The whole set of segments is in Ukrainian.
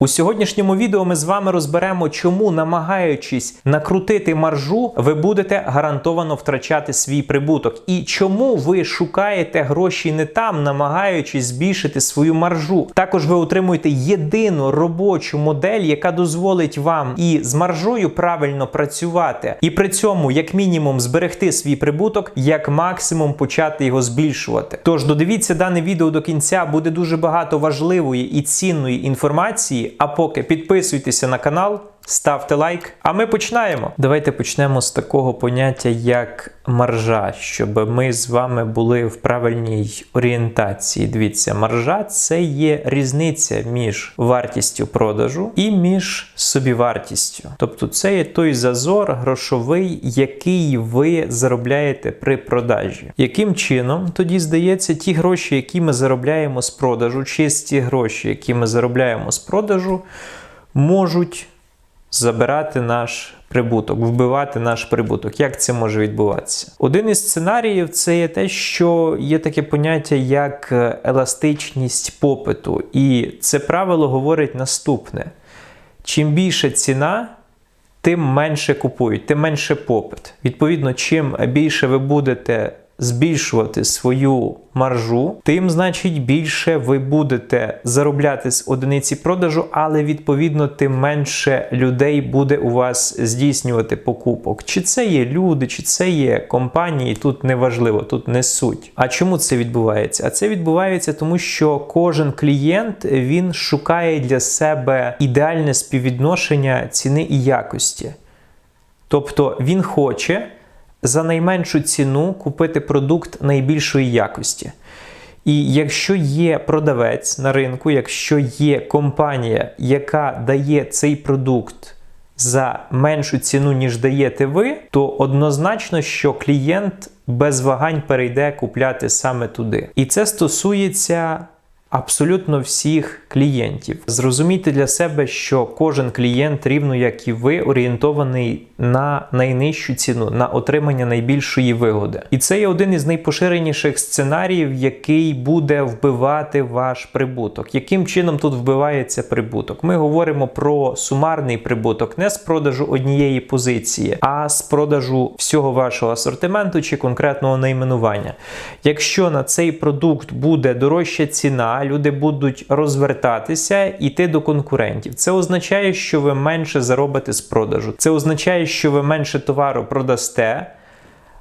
У сьогоднішньому відео ми з вами розберемо, чому, намагаючись накрутити маржу, ви будете гарантовано втрачати свій прибуток, і чому ви шукаєте гроші не там, намагаючись збільшити свою маржу. Також ви отримуєте єдину робочу модель, яка дозволить вам і з маржою правильно працювати, і при цьому, як мінімум, зберегти свій прибуток, як максимум почати його збільшувати. Тож додивіться дане відео до кінця, буде дуже багато важливої і цінної інформації. А поки підписуйтеся на канал, ставте лайк. А ми починаємо. Давайте почнемо з такого поняття, як маржа, щоб ми з вами були в правильній орієнтації. Дивіться, маржа це є різниця між вартістю продажу і між собівартістю. Тобто, це є той зазор грошовий, який ви заробляєте при продажі. Яким чином тоді здається, ті гроші, які ми заробляємо з продажу, чисті гроші, які ми заробляємо з продажу, можуть забирати наш прибуток, вбивати наш прибуток. Як це може відбуватися? Один із сценаріїв це є те, що є таке поняття як еластичність попиту. І це правило говорить наступне: чим більша ціна, тим менше купують, тим менше попит. Відповідно, чим більше ви будете збільшувати свою маржу, тим, значить, більше ви будете заробляти з одиниці продажу, але відповідно тим менше людей буде у вас здійснювати покупок. Чи це є люди, чи це є компанії, тут не важливо, тут не суть. А чому це відбувається? А це відбувається тому, що кожен клієнт він шукає для себе ідеальне співвідношення ціни і якості. Тобто він хоче за найменшу ціну купити продукт найбільшої якості. І якщо є продавець на ринку, якщо є компанія, яка дає цей продукт за меншу ціну, ніж даєте ви, то однозначно, що клієнт без вагань перейде купляти саме туди. І це стосується абсолютно всіх клієнтів. Зрозумійте для себе, що кожен клієнт, рівно як і ви, орієнтований на найнижчу ціну, на отримання найбільшої вигоди. І це є один із найпоширеніших сценаріїв, який буде вбивати ваш прибуток. Яким чином тут вбивається прибуток? Ми говоримо про сумарний прибуток не з продажу однієї позиції, а з продажу всього вашого асортименту чи конкретного найменування. Якщо на цей продукт буде дорожча ціна, люди будуть розвертатися і йти до конкурентів. Це означає, що ви менше заробите з продажу. Це означає, що ви менше товару продасте.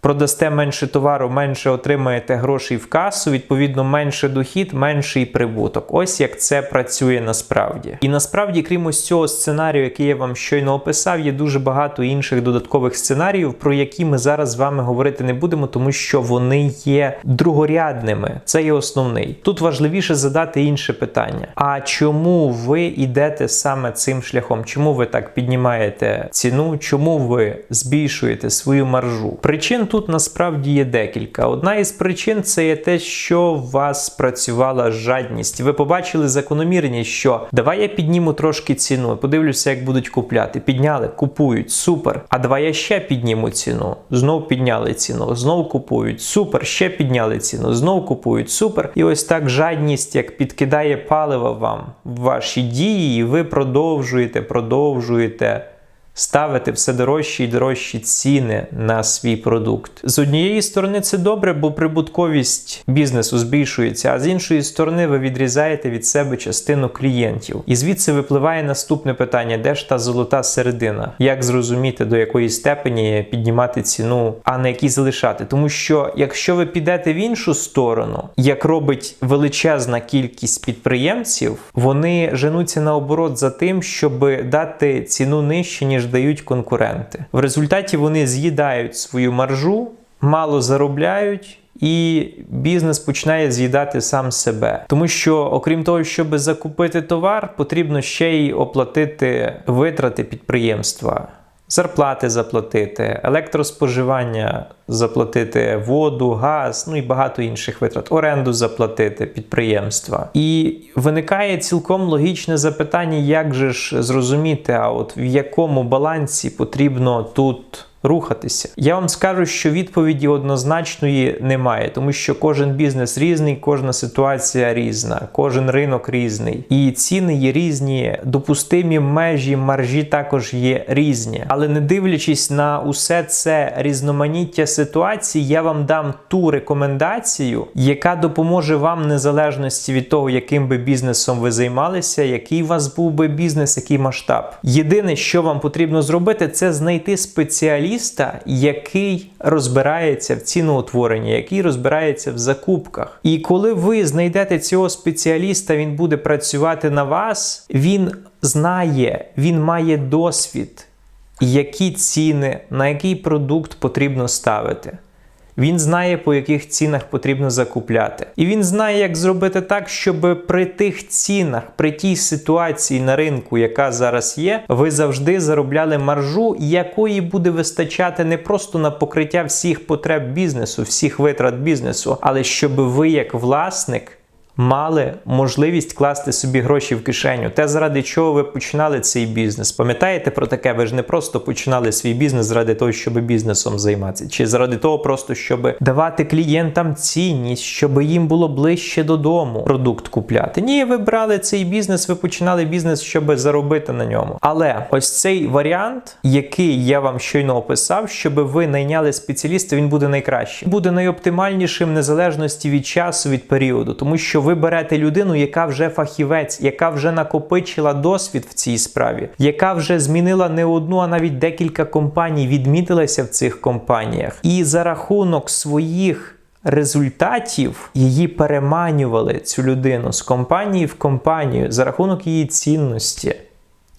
Продасте менше товару, менше отримаєте грошей в касу, відповідно, менше дохід, менший прибуток. Ось як це працює насправді. І насправді, крім ось цього сценарію, який я вам щойно описав, є дуже багато інших додаткових сценаріїв, про які ми зараз з вами говорити не будемо, тому що вони є другорядними. Це є основний. Тут важливіше задати інше питання: а чому ви йдете саме цим шляхом? Чому ви так піднімаєте ціну? Чому ви збільшуєте свою маржу? Причин тут насправді є декілька. Одна із причин це є те, що у вас працювала жадність. Ви побачили закономірність, що давай я підніму трошки ціну, подивлюся, як будуть купляти. Підняли, купують, супер. А давай я ще підніму ціну. Знов підняли ціну, знов купують, супер, ще підняли ціну, знов купують, супер. І ось так жадність, як підкидає паливо вам в ваші дії, і ви продовжуєте, продовжуєте ставити все дорожчі і дорожчі ціни на свій продукт. З однієї сторони, це добре, бо прибутковість бізнесу збільшується, а з іншої сторони, ви відрізаєте від себе частину клієнтів. І звідси випливає наступне питання: де ж та золота середина? Як зрозуміти, до якої степені піднімати ціну, а на якій залишати? Тому що якщо ви підете в іншу сторону, як робить величезна кількість підприємців, вони женуться наоборот за тим, щоб дати ціну нижче, ніж дають конкуренти. В результаті вони з'їдають свою маржу, мало заробляють. І бізнес починає з'їдати сам себе, тому що, окрім того, щоб закупити товар, потрібно ще й оплатити витрати підприємства, зарплати заплатити, електроспоживання заплатити, воду, газ, ну і багато інших витрат, оренду заплатити підприємства. І виникає цілком логічне запитання, як же ж зрозуміти, а от в якому балансі потрібно тут рухатися? Я вам скажу, що відповіді однозначної немає, тому що кожен бізнес різний, кожна ситуація різна, кожен ринок різний, і ціни є різні, допустимі межі маржі також є різні. Але не дивлячись на усе це різноманіття ситуацій, я вам дам ту рекомендацію, яка допоможе вам незалежності від того, яким би бізнесом ви займалися, який у вас був би бізнес, який масштаб. Єдине, що вам потрібно зробити, це знайти спеціаліста, який розбирається в ціноутворенні, який розбирається в закупках. І коли ви знайдете цього спеціаліста, він буде працювати на вас, він знає, він має досвід, які ціни, на який продукт потрібно ставити. Він знає, по яких цінах потрібно закупляти. І він знає, як зробити так, щоб при тих цінах, при тій ситуації на ринку, яка зараз є, ви завжди заробляли маржу, якої буде вистачати не просто на покриття всіх потреб бізнесу, всіх витрат бізнесу, але щоб ви, як власник, мали можливість класти собі гроші в кишеню. Те, заради чого ви починали цей бізнес. Пам'ятаєте про таке? Ви ж не просто починали свій бізнес заради того, щоб бізнесом займатися, чи заради того, просто щоб давати клієнтам цінність, щоб їм було ближче додому продукт купляти. Ні, ви брали цей бізнес, ви починали бізнес, щоб заробити на ньому. Але ось цей варіант, який я вам щойно описав, щоб ви найняли спеціаліста, він буде найкращий. Буде найоптимальнішим незалежності від часу, від періоду, тому що ви берете людину, яка вже фахівець, яка вже накопичила досвід в цій справі, яка вже змінила не одну, а навіть декілька компаній, відмітилася в цих компаніях, і за рахунок своїх. Результатів її переманювали цю людину з компанії в компанію за рахунок її цінності.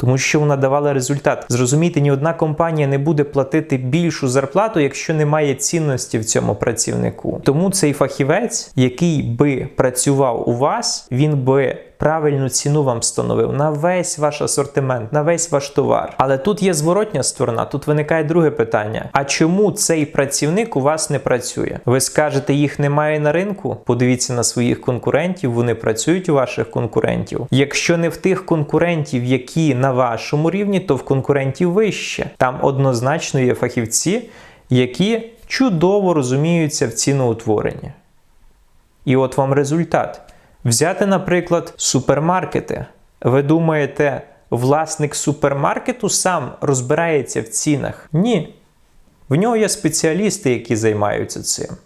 Тому що вона давала результат. Зрозумійте, ні одна компанія не буде платити більшу зарплату, якщо немає цінності в цьому працівнику. Тому цей фахівець, який би працював у вас, він би правильну ціну вам встановив на весь ваш асортимент, на весь ваш товар. Але тут є зворотня сторона. Тут виникає друге питання: а чому цей працівник у вас не працює? Ви скажете, їх немає на ринку? Подивіться на своїх конкурентів, вони працюють у ваших конкурентів. Якщо не в тих конкурентів, які на вашому рівні, то в конкурентів вище. Там однозначно є фахівці, які чудово розуміються в ціноутворенні. І от вам результат. Взяти, наприклад, супермаркети. Ви думаєте, власник супермаркету сам розбирається в цінах? Ні. В нього є спеціалісти, які займаються цим.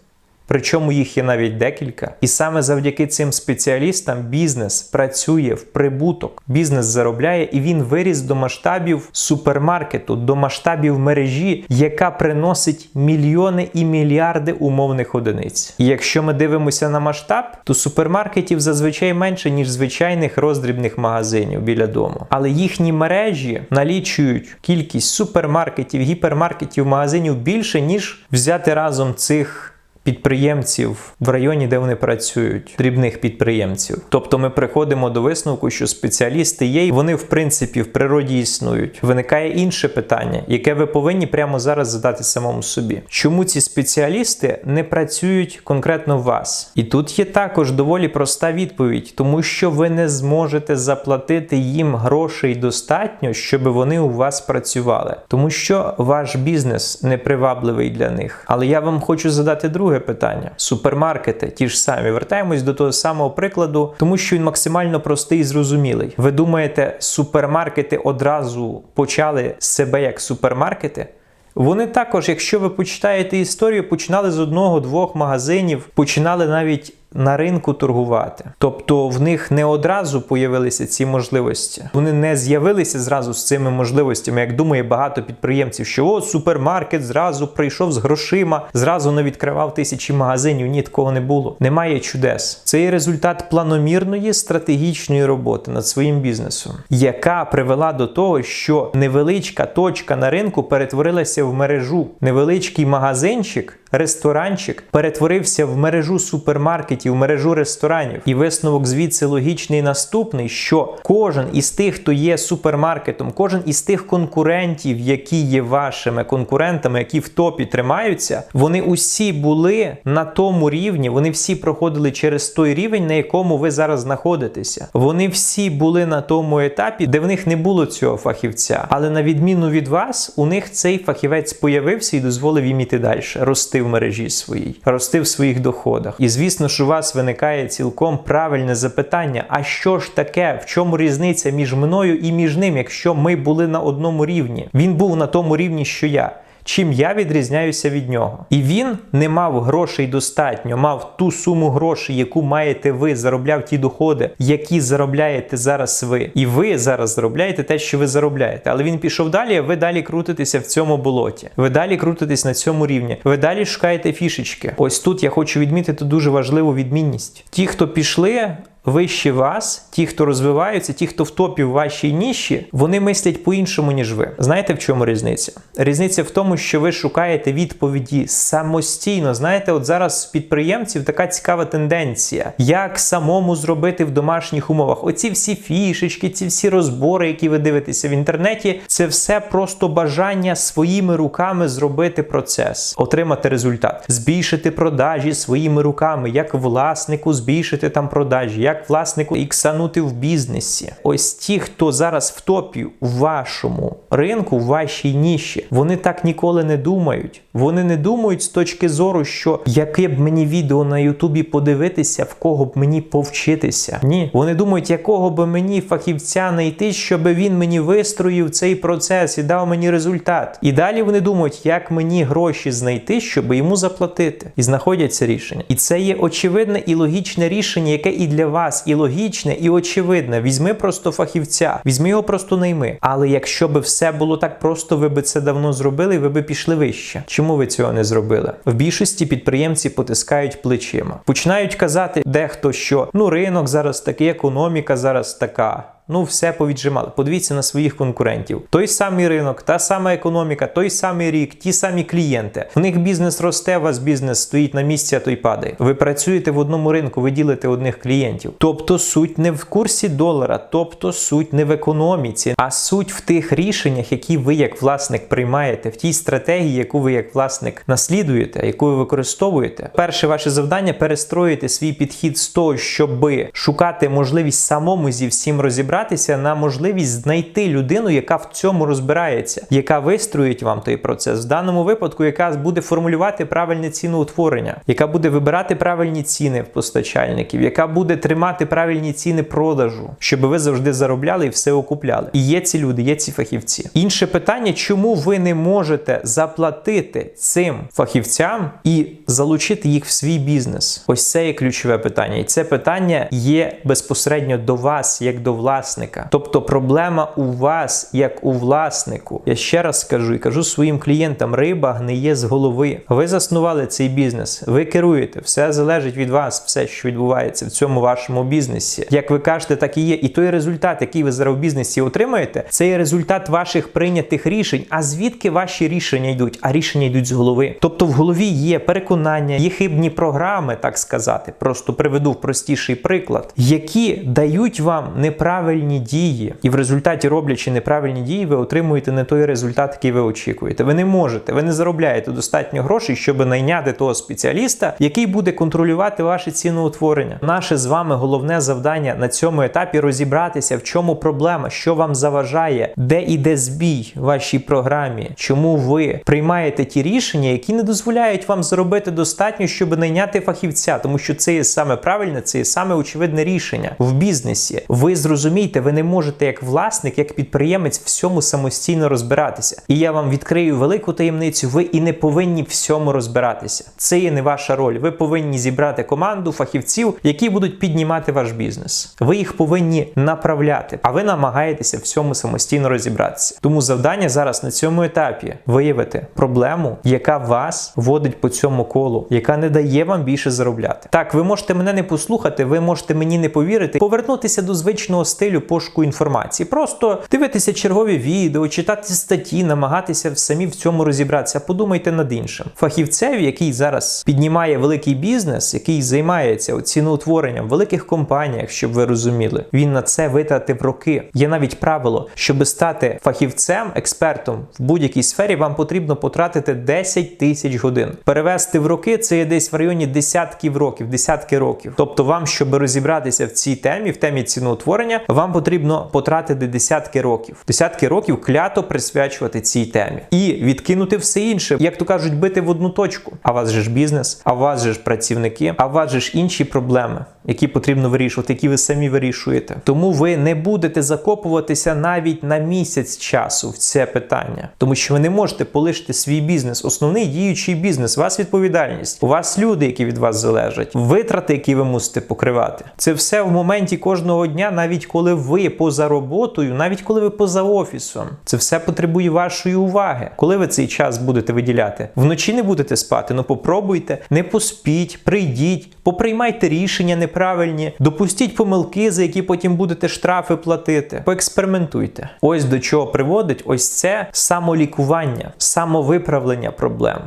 Причому їх є навіть декілька. І саме завдяки цим спеціалістам бізнес працює в прибуток. Бізнес заробляє і він виріс до масштабів супермаркету, до масштабів мережі, яка приносить мільйони і мільярди умовних одиниць. І якщо ми дивимося на масштаб, то супермаркетів зазвичай менше, ніж звичайних роздрібних магазинів біля дому. Але їхні мережі налічують кількість супермаркетів, гіпермаркетів, магазинів більше, ніж взяти разом цих підприємців в районі, де вони працюють, дрібних підприємців. Тобто ми приходимо до висновку, що спеціалісти є, і вони в принципі в природі існують. Виникає інше питання, яке ви повинні прямо зараз задати самому собі. Чому ці спеціалісти не працюють конкретно в вас? І тут є також доволі проста відповідь, тому що ви не зможете заплатити їм грошей достатньо, щоб вони у вас працювали, тому що ваш бізнес непривабливий для них. Але я вам хочу задати друге друге питання: супермаркети, ті ж самі. Вертаємось до того самого прикладу, тому що він максимально простий і зрозумілий. Ви думаєте, супермаркети одразу почали себе як супермаркети? Вони також, якщо ви почитаєте історію, починали з одного-двох магазинів, починали навіть на ринку торгувати. Тобто в них не одразу появилися ці можливості. Вони не з'явилися зразу з цими можливостями, як думає багато підприємців, що о, супермаркет зразу прийшов з грошима, зразу не відкривав тисячі магазинів. Ні, такого не було. Немає чудес. Це є результат планомірної стратегічної роботи над своїм бізнесом, яка привела до того, що невеличка точка на ринку перетворилася в мережу. Невеличкий магазинчик ресторанчик перетворився в мережу супермаркетів, в мережу ресторанів. І висновок звідси логічний наступний: що кожен із тих, хто є супермаркетом, кожен із тих конкурентів, які є вашими конкурентами, які в топі тримаються, вони усі були на тому рівні, вони всі проходили через той рівень, на якому ви зараз знаходитеся. Вони всі були на тому етапі, де в них не було цього фахівця. Але на відміну від вас, у них цей фахівець появився і дозволив їм іти далі, рости в мережі своїй, рости в своїх доходах. І звісно у вас виникає цілком правильне запитання: а що ж таке? В чому різниця між мною і між ним, якщо ми були на одному рівні? Він був на тому рівні, що я. Чим я відрізняюся від нього, і він не мав грошей достатньо, мав ту суму грошей, яку маєте ви, заробляв ті доходи, які заробляєте зараз ви. І ви зараз заробляєте те, що ви заробляєте. Але він пішов далі. Ви далі крутитеся в цьому болоті. Ви далі крутитесь на цьому рівні. Ви далі шукаєте фішечки. Ось тут я хочу відмітити дуже важливу відмінність. Ті, хто пішли вище вас, ті, хто розвиваються, ті, хто в топі в вашій ніші, вони мислять по-іншому, ніж ви. Знаєте, в чому різниця? Різниця в тому, що ви шукаєте відповіді самостійно. Знаєте, от зараз підприємців така цікава тенденція, як самому зробити в домашніх умовах. Оці всі фішечки, ці всі розбори, які ви дивитеся в інтернеті, це все просто бажання своїми руками зробити процес, отримати результат, збільшити продажі своїми руками, як власнику збільшити там продажі. як як власнику іксанути в бізнесі. Ось ті, хто зараз в топі у вашому ринку, в вашій ніші, вони так ніколи не думають. Вони не думають з точки зору, що яке б мені відео на Ютубі подивитися, в кого б мені повчитися. Ні, вони думають, якого би мені фахівця знайти, щоб він мені вистроїв цей процес і дав мені результат. І далі вони думають, як мені гроші знайти, щоб йому заплатити. І знаходяться рішення. І це є очевидне і логічне рішення, яке і для вас вас і логічне, і очевидне. Візьми просто фахівця, візьми його просто найми. Але якщо би все було так просто, ви би це давно зробили, ви би пішли вище. Чому ви цього не зробили? В більшості підприємці потискають плечима, починають казати дехто, що ну ринок зараз такий, економіка зараз така ну все повіджимали. Подивіться на своїх конкурентів. Той самий ринок, та сама економіка, той самий рік, ті самі клієнти. В них бізнес росте, у вас бізнес стоїть на місці, а той падає. Ви працюєте в одному ринку, ви ділите одних клієнтів. Тобто суть не в курсі долара, тобто суть не в економіці, а суть в тих рішеннях, які ви як власник приймаєте, в тій стратегії, яку ви як власник наслідуєте, яку ви використовуєте. Перше ваше завдання перестроїти свій підхід з того, щоб шукати можливість самому зі всім розібратися розібратися на можливість знайти людину, яка в цьому розбирається, яка вистроїть вам той процес, в даному випадку, яка буде формулювати правильне ціноутворення, яка буде вибирати правильні ціни в постачальників, яка буде тримати правильні ціни продажу, щоб ви завжди заробляли і все окупляли. І є ці люди, є ці фахівці. Інше питання, чому ви не можете заплатити цим фахівцям і залучити їх в свій бізнес? Ось це є ключове питання, і це питання є безпосередньо до вас, як до власника власника. Тобто проблема у вас, як у власнику. Я ще раз скажу і кажу своїм клієнтам: риба гниє з голови. Ви заснували цей бізнес, ви керуєте, все залежить від вас, все, що відбувається в цьому вашому бізнесі. Як ви кажете, так і є. І той результат, який ви зараз в бізнесі отримаєте, це є результат ваших прийнятих рішень. А звідки ваші рішення йдуть? А рішення йдуть з голови. Тобто в голові є переконання, є хибні програми, так сказати. Просто приведу в простіший приклад, які дають вам неправильні неправильні дії, і в результаті роблячи неправильні дії, ви отримуєте не той результат, який ви очікуєте. Ви не можете, ви не заробляєте достатньо грошей, щоб найняти того спеціаліста, який буде контролювати ваше ціноутворення. Наше з вами головне завдання на цьому етапі розібратися, в чому проблема, що вам заважає, де іде збій в вашій програмі, чому ви приймаєте ті рішення, які не дозволяють вам заробити достатньо, щоб найняти фахівця, тому що це є саме правильне, це є саме очевидне рішення в бізнесі. Ви зрозумієте розумієте, ви не можете як власник, як підприємець всьому самостійно розбиратися. І я вам відкрию велику таємницю. Ви і не повинні всьому розбиратися. Це є не ваша роль. Ви повинні зібрати команду фахівців, які будуть піднімати ваш бізнес. Ви їх повинні направляти, а ви намагаєтеся всьому самостійно розібратися. Тому завдання зараз на цьому етапі виявити проблему, яка вас водить по цьому колу, яка не дає вам більше заробляти. Так, ви можете мене не послухати, ви можете мені не повірити, повернутися до звичного стилю цілю пошуку інформації. Просто дивитися чергові відео, читати статті, намагатися самі в цьому розібратися. Подумайте над іншим. Фахівцеві, який зараз піднімає великий бізнес, який займається ціноутворенням в великих компаніях, щоб ви розуміли, він на це витратив роки. Є навіть правило, щоб стати фахівцем, експертом в будь-якій сфері, вам потрібно потратити 10 тисяч годин. Перевести в роки це є десь в районі десятків років, десятки років. Тобто, вам, щоб розібратися в цій темі, в темі ціноутворення, вам потрібно потратити десятки років, десятки років клято присвячувати цій темі. І відкинути все інше, як то кажуть, бити в одну точку. А у вас же ж бізнес, а у вас же ж працівники, а у вас же ж інші проблеми, які потрібно вирішувати, які ви самі вирішуєте. Тому ви не будете закопуватися навіть на місяць часу в це питання, тому що ви не можете полишити свій бізнес, основний діючий бізнес. У вас відповідальність, у вас люди, які від вас залежать, витрати, які ви мусите покривати. Це все в моменті кожного дня, навіть коли ви поза роботою, навіть коли ви поза офісом. Це все потребує вашої уваги. Коли ви цей час будете виділяти, вночі не будете спати. Ну попробуйте, не поспіть, прийдіть, поприймайте рішення неправильні, допустіть помилки, за які потім будете штрафи платити. Поекспериментуйте. Ось до чого приводить ось це самолікування, самовиправлення проблем.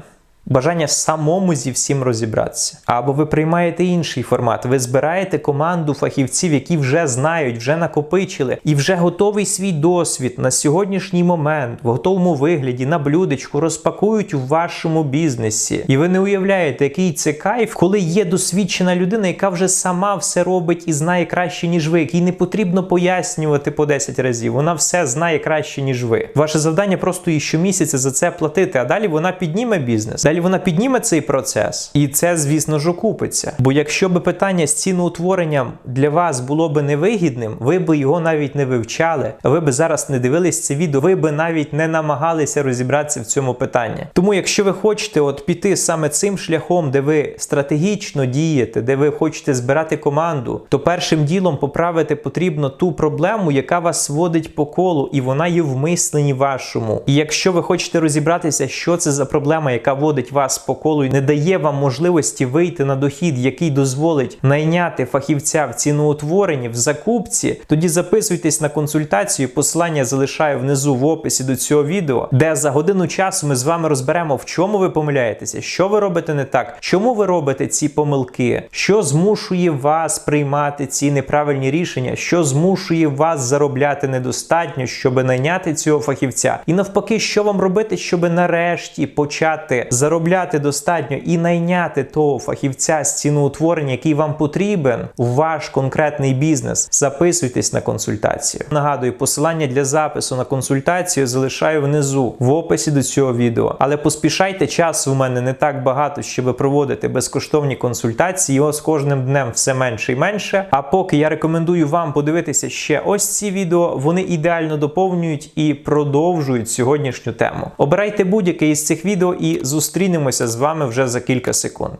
Бажання самому зі всім розібратися. Або ви приймаєте інший формат. Ви збираєте команду фахівців, які вже знають, вже накопичили і вже готовий свій досвід на сьогоднішній момент в готовому вигляді на блюдечку розпакують у вашому бізнесі. І ви не уявляєте, який це кайф, коли є досвідчена людина, яка вже сама все робить і знає краще, ніж ви, якій не потрібно пояснювати по 10 разів. Вона все знає краще, ніж ви. Ваше завдання просто їй щомісяця за це платити, а далі вона підніме бізнес. Далі вона підніме цей процес, і це, звісно ж, окупиться. Бо якщо би питання з ціноутворенням для вас було би невигідним, ви би його навіть не вивчали, ви би зараз не дивились це відео, ви би навіть не намагалися розібратися в цьому питанні. Тому, якщо ви хочете от піти саме цим шляхом, де ви стратегічно дієте, де ви хочете збирати команду, то першим ділом поправити потрібно ту проблему, яка вас водить по колу, і вона є в мисленні вашому. І якщо ви хочете розібратися, що це за проблема, яка водить вас по колу і не дає вам можливості вийти на дохід, який дозволить найняти фахівця в ціноутворенні в закупці, тоді записуйтесь на консультацію. Посилання залишаю внизу в описі до цього відео, де за годину часу ми з вами розберемо, в чому ви помиляєтеся, що ви робите не так, чому ви робите ці помилки, що змушує вас приймати ці неправильні рішення, що змушує вас заробляти недостатньо, щоб найняти цього фахівця, і навпаки, що вам робити, щоб нарешті почати заробляти достатньо і найняти того фахівця з ціноутворення, який вам потрібен у ваш конкретний бізнес. Записуйтесь на консультацію. Нагадую, посилання для запису на консультацію залишаю внизу в описі до цього відео. Але поспішайте, часу у мене не так багато, щоб проводити безкоштовні консультації. Його з кожним днем все менше і менше. А поки я рекомендую вам подивитися ще ось ці відео, вони ідеально доповнюють і продовжують сьогоднішню тему. Обирайте будь-яке із цих відео і зустрінемося з вами вже за кілька секунд.